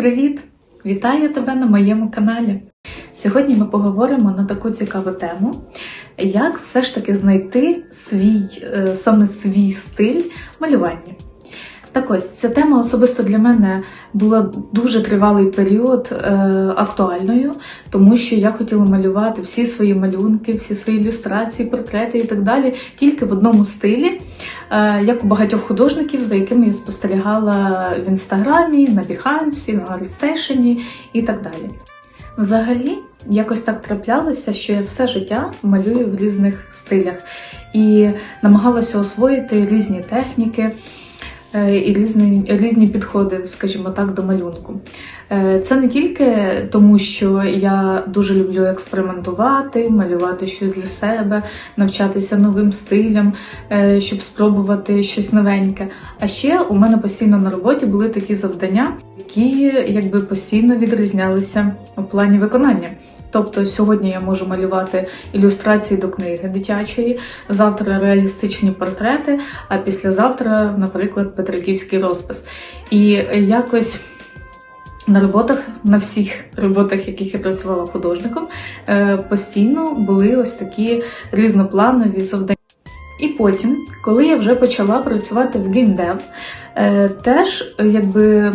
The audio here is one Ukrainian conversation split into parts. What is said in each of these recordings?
Привіт! Вітаю тебе на моєму каналі. Сьогодні ми поговоримо на таку цікаву тему, як все ж таки знайти свій, е, саме свій стиль малювання. Так ось ця тема особисто для мене була дуже тривалий період е, актуальною, тому що я хотіла малювати всі свої малюнки, всі свої ілюстрації, портрети і так далі, тільки в одному стилі, як у багатьох художників, за якими я спостерігала в інстаграмі, на Біхансі, на ArtStation і так далі. Взагалі, якось так траплялося, що я все життя малюю в різних стилях і намагалася освоїти різні техніки е, і різні, різні підходи, скажімо так, до малюнку. Е, Це не тільки тому, що я дуже люблю експериментувати, малювати щось для себе, навчатися новим стилям, е, щоб спробувати щось новеньке. А ще у мене постійно на роботі були такі завдання, які якби постійно відрізнялися у плані виконання. Тобто сьогодні я можу малювати ілюстрації до книги дитячої, завтра реалістичні портрети, а післязавтра, наприклад, Петриківський розпис. І якось на роботах, на всіх роботах, яких я працювала художником, е, постійно були ось такі різнопланові завдання. І потім, коли я вже почала працювати в геймдев, е, теж е, якби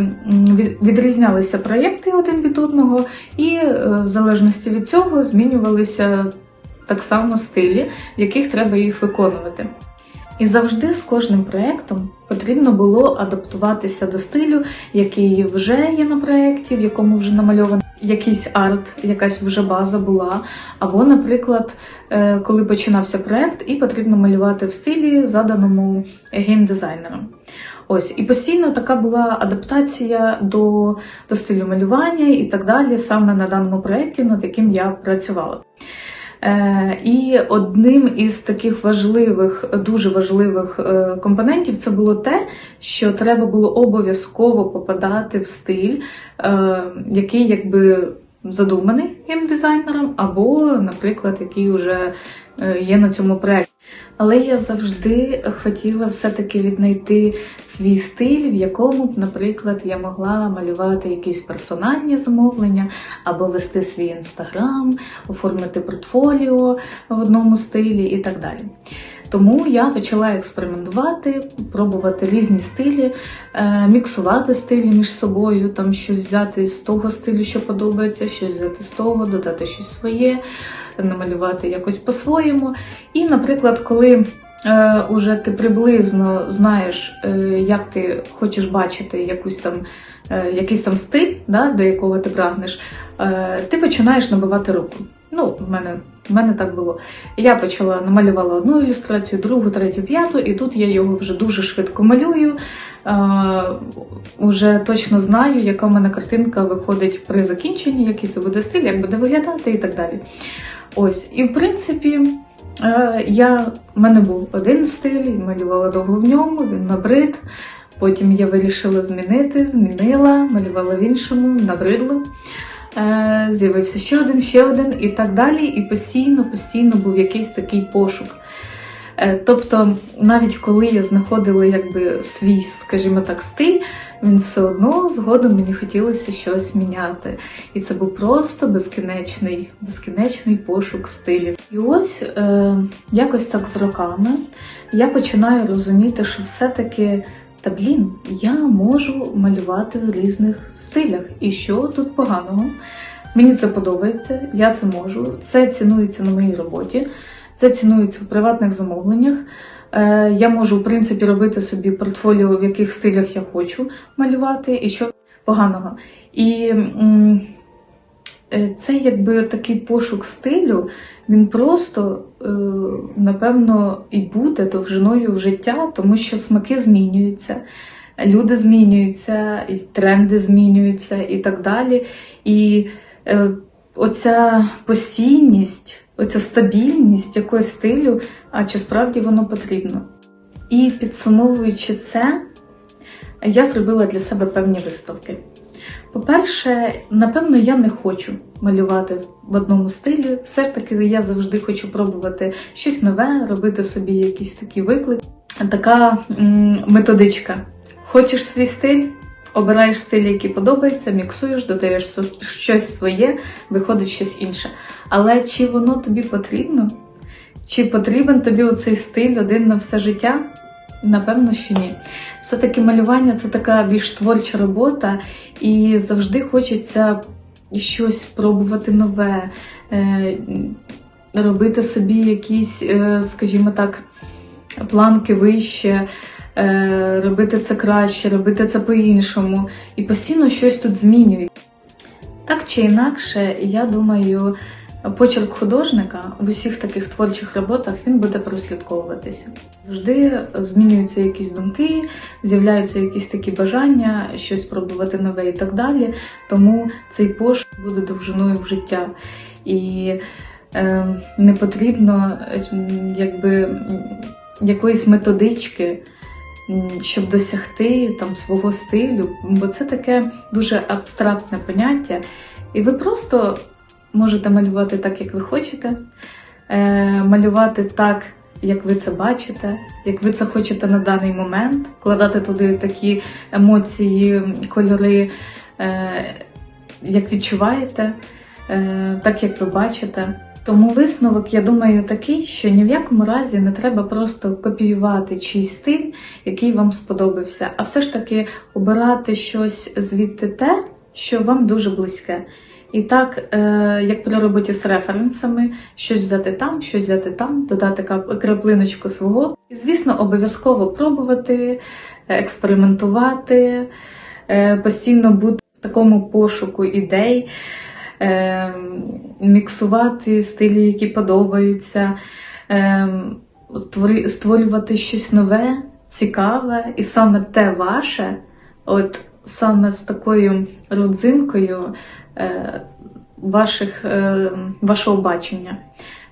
відрізнялися проєкти один від одного, і е, в залежності від цього змінювалися так само стилі, в яких треба їх виконувати. І завжди з кожним проєктом потрібно було адаптуватися до стилю, який вже є на проєкті, в якому вже намальований якийсь арт, якась вже база була. Або, наприклад, е, коли починався проект, і потрібно малювати в стилі, заданому геймдизайнером. Ось, і постійно така була адаптація до, до стилю малювання і так далі, саме на даному проєкті, над яким я працювала. Е, І одним із таких важливих, дуже важливих е, компонентів це було те, що треба було обов'язково попадати в стиль, е, який якби задуманий геймдизайнером, або, наприклад, який вже е, є на цьому проєкті. Але я завжди хотіла все-таки віднайти свій стиль, в якому б, наприклад, я могла малювати якісь персональні замовлення, або вести свій інстаграм, оформити портфоліо в одному стилі і так далі. Тому я почала експериментувати, пробувати різні стилі, е, міксувати стилі між собою, там щось взяти з того стилю, що подобається, щось взяти з того, додати щось своє, намалювати якось по-своєму. І, наприклад, коли е, уже ти приблизно знаєш, е, як ти хочеш бачити якусь там, якийсь там стиль, да, до якого ти прагнеш, ти починаєш набивати руку. Ну, в мене, в мене так було. Я почала намалювала одну ілюстрацію, другу, третю, п'яту, і тут я його вже дуже швидко малюю. Е, уже точно знаю, яка в мене картинка виходить при закінченні, який це буде стиль, як буде виглядати і так далі. Ось, і в принципі, е, я, в мене був один стиль, малювала довго в ньому, він набрид. Потім я вирішила змінити, змінила, малювала в іншому, набридло. Е, З'явився ще один, ще один і так далі. І постійно, постійно був якийсь такий пошук. Е, Тобто, навіть коли я знаходила якби свій, скажімо так, стиль, він все одно згодом мені хотілося щось міняти. І це був просто безкінечний, безкінечний пошук стилів. І ось е, якось так з роками я починаю розуміти, що все-таки. Та блін, я можу малювати в різних стилях. І що тут поганого? Мені це подобається, я це можу. Це цінується на моїй роботі, це цінується в приватних замовленнях. Е, я можу, в принципі, робити собі портфоліо, в яких стилях я хочу малювати, і що поганого. І це якби такий пошук стилю, він просто, е, напевно, і буде довжиною в життя, тому що смаки змінюються, люди змінюються, і тренди змінюються, і так далі. І е, оця постійність, оця стабільність якогось стилю, а чи справді воно потрібно. І підсумовуючи це, я зробила для себе певні виставки. По-перше, напевно, я не хочу малювати в одному стилі. Все ж таки, я завжди хочу пробувати щось нове, робити собі якісь такі виклики. Така методичка. Хочеш свій стиль? Обираєш стиль, який подобається, міксуєш, додаєш щось своє, виходить щось інше. Але чи воно тобі потрібно? Чи потрібен тобі оцей стиль один на все життя? Напевно, що ні. Все-таки малювання це така більш творча робота, і завжди хочеться щось пробувати нове, е, робити собі якісь, е, скажімо так, планки вище, е, робити це краще, робити це по-іншому. І постійно щось тут змінює. Так чи інакше, я думаю, почерк художника в усіх таких творчих роботах він буде прослідковуватися. Завжди змінюються якісь думки, з'являються якісь такі бажання, щось пробувати нове і так далі. Тому цей пошук буде довжиною в життя. І е, не потрібно якби, якоїсь методички, щоб досягти там свого стилю, бо це таке дуже абстрактне поняття. І ви просто можете малювати так, як ви хочете, е, малювати так, як ви це бачите, як ви це хочете на даний момент, вкладати туди такі емоції, кольори, е, як відчуваєте, е, так як ви бачите. Тому висновок, я думаю, такий, що ні в якому разі не треба просто копіювати чийсь стиль, який вам сподобався, а все ж таки обирати щось звідти те, що вам дуже близьке. І так, е, як при роботі з референсами, щось взяти там, щось взяти там, додати краплиночку свого. І, звісно, обов'язково пробувати, е, експериментувати, е, постійно бути в такому пошуку ідей, міксувати стилі, які подобаються, створювати щось нове, цікаве, і саме те ваше, от саме з такою родзинкою ваших, е, вашого бачення,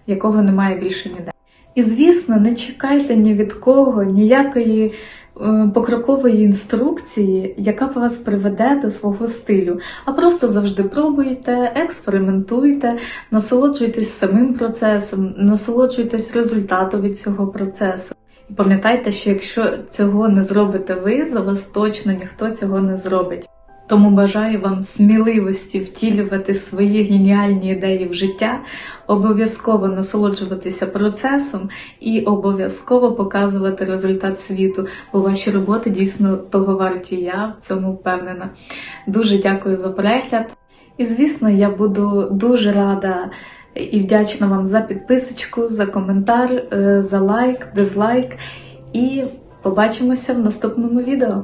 якого немає більше ніде. І звісно, не чекайте ні від кого, ніякої е, покрокової інструкції, яка вас приведе до свого стилю. А просто завжди пробуйте, експериментуйте, насолоджуйтесь самим процесом, насолоджуйтесь результатом від цього процесу. І пам'ятайте, що якщо цього не зробите ви, за вас точно ніхто цього не зробить. Тому бажаю вам сміливості втілювати свої геніальні ідеї в життя, обов'язково насолоджуватися процесом і обов'язково показувати результат світу, бо ваші роботи дійсно того варті. Я в цьому впевнена. Дуже дякую за перегляд. І звісно, я буду дуже рада і вдячна вам за підписочку, за коментар, е, за лайк, дизлайк. І побачимося в наступному відео.